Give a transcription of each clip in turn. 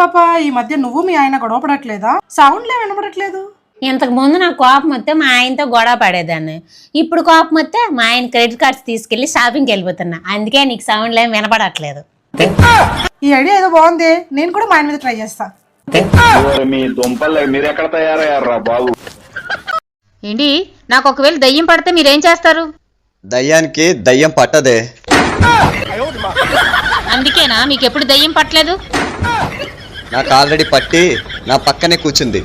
పాప ఈ మధ్య నువ్వు మీ ఆయన గొడవ పడట్లేదా? సౌండ్లే వినపడట్లేదు. ఇంతకు ముందు నాకు కోపం వస్తే మా ఆయనతో గొడవ పడేదాన్ని. ఇప్పుడు కోపం వస్తే మా ఆయన క్రెడిట్ కార్డ్స్ తీసుకెళ్ళి షాపింగ్కి వెళ్ళిపోతున్నా. అందుకే నీకు సౌండ్లు ఏం వినపడట్లేదు. ఈ ఐడియా ఏదో బాగుంది. నేను కూడా మా ఆయన మీద ట్రై చేస్తా. ఓరి మీ దుంపలు మీరు ఎక్కడ తయారయ్యారా బాబు? ఏంటి? నాకు ఒకవేళ దయ్యం పడితే మీరేం చేస్తారు? దయ్యానికి దయ్యం పట్టదే. అందుకేనా? మీకు ఎప్పుడు దయ్యం పట్టలేదు? నాకు ఆల్రెడీ పట్టి నా పక్కనే కూర్చుంది.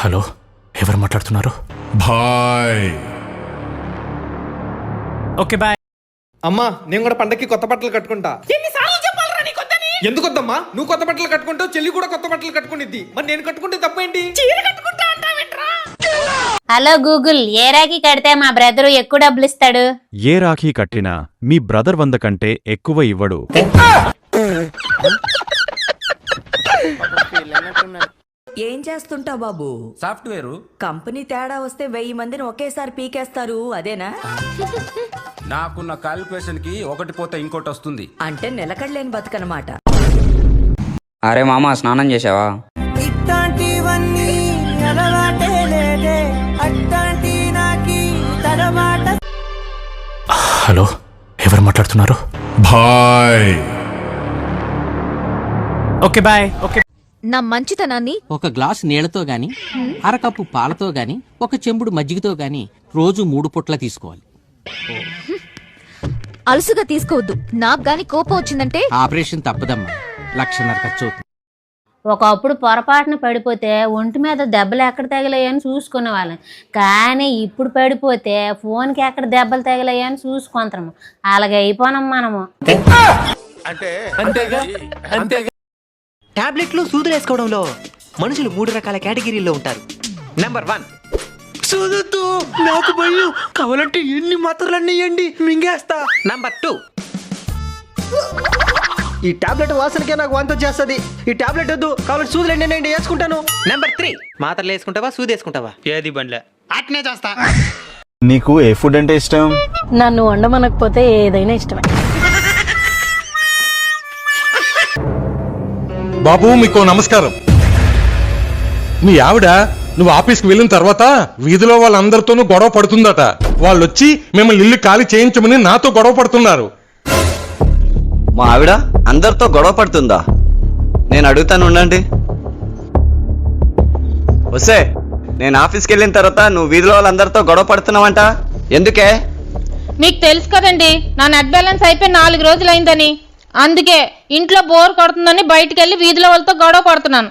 హలో ఎవరు మాట్లాడుతున్నారు? భాయ్ ఓకే బాయ్. అమ్మా నేను కూడా పండక్కి కొత్త బట్టలు కట్టుకుంటా. ఎందుకు వద్దమ్మా నువ్వు కొత్త బట్టలు కట్టుకుంటావు చెల్లి కూడా కొత్త బట్టలు కట్టుకునిద్ది. మరి నేను కట్టుకుంటే తప్పేంటి? హలో గూగుల్ ఏ రాకి కడితే మా బ్రదరు ఎక్కువ డబ్బులు ఇస్తాడు? ఏ రాఖీ కట్టినా మీ బ్రదర్ వంద కంటే ఎక్కువ ఇవ్వడు. ఏం చేస్తుంటావు బాబు? సాఫ్ట్వేర్. కంపెనీ తేడా వస్తే వెయ్యి మందిని ఒకేసారి పీకేస్తారు అదేనా? నాకున్న క్యాలిక్యులేషన్కి ఒకటి పోతే ఇంకోటి వస్తుంది. అంటే నిలకడలేని బతుకనమాట. అరే మామ స్నానం చేసావా హలో ఎవరు మాట్లాడుతున్నారు? భాయ్ ఓకే బాయ్ ఓకే. నా మంచితనాన్ని ఒక గ్లాస్ నీళ్ళతో గాని అరకప్పు పాలతో గాని ఒక చెంబుడు మజ్జిగతో గాని రోజు మూడు పుట్ల తీసుకోవాలి. అలసుగా తీసుకోవద్దు. నాకు గాని కోపం వచ్చిందంటే ఆపరేషన్ తప్పదమ్మా. లక్షన్నర ఖర్చు అవుతుంది. ఒకప్పుడు పొరపాటున పడిపోతే ఒంటి మీద దెబ్బలు ఎక్కడ తగిలాయని చూసుకునే వాళ్ళం కానీ ఇప్పుడు పడిపోతే ఫోన్కి ఎక్కడ దెబ్బలు తగిలాయని చూసుకుంటాము. అలాగే అయిపోనాం మనము. టాబ్లెట్లు సూదులు వేసుకోవడంలో మనుషులు మూడు రకాల కేటగిరీల్లో ఉంటారు. Number one. సూదుతూ నాకు భయం కావాలంటే ఎన్ని మాత్రలన్నీ ఇవ్వండి మింగేస్తా? Number two. ఈ టాబ్లెట్ వాసనకే నాకు వంత చేస్తుంది. ఈ టాబ్లెట్ వద్దు. కావాలంటే సూదులు ఎన్ని నేను వేసుకుంటాను. నెంబర్ త్రీ మాత్రలు వేసుకుంటావా సూది వేసుకుంటావా? ఏది బండ్లే? అట్నే చేస్తా. నీకు ఏ ఫుడ్ అంటే ఇష్టం? నన్ను వండమనకపోతే ఏదైనా ఇష్టమే. బాబు మీకు నమస్కారం. మీ ఆవిడ నువ్వు ఆఫీస్కి వెళ్ళిన తర్వాత వీధిలో వాళ్ళందరితోనూ గొడవ పడుతుందట. వాళ్ళు వచ్చి మిమ్మల్ని ఇల్లు ఖాళీ చేయించమని నాతో గొడవ పడుతున్నారు. మా ఆవిడ అందరితో గొడవ పడుతుందా? నేను అడుగుతాను ఉండండి. వసే నేను ఆఫీస్కి వెళ్ళిన తర్వాత నువ్వు వీధిలో వాళ్ళందరితో గొడవ పడుతున్నావంట? ఎందుకే? మీకు తెలుసు కదండి నా నెట్ బ్యాలెన్స్ అయిపోయి నాలుగు రోజులు అయిందని అందుకే ఇంట్లో బోర్ కొడుతుందని బయటికి వెళ్ళి వీధిలో వాళ్ళతో గొడవ పడుతున్నాను.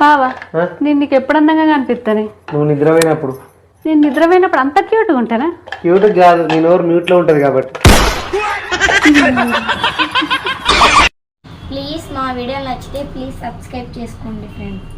బావా నేను నీకు ఎప్పుడు అందంగా కనిపిస్తానే నువ్వు నిద్రపోయినప్పుడు. నేను నిద్రపోయినప్పుడు అంత క్యూట్గా ఉంటానా? క్యూట్ కాదు నీ నోరు మ్యూట్లో ఉంటది కాబట్టి. ప్లీజ్ మా వీడియో నచ్చితే ప్లీజ్ సబ్స్క్రైబ్ చేసుకోండి ఫ్రెండ్స్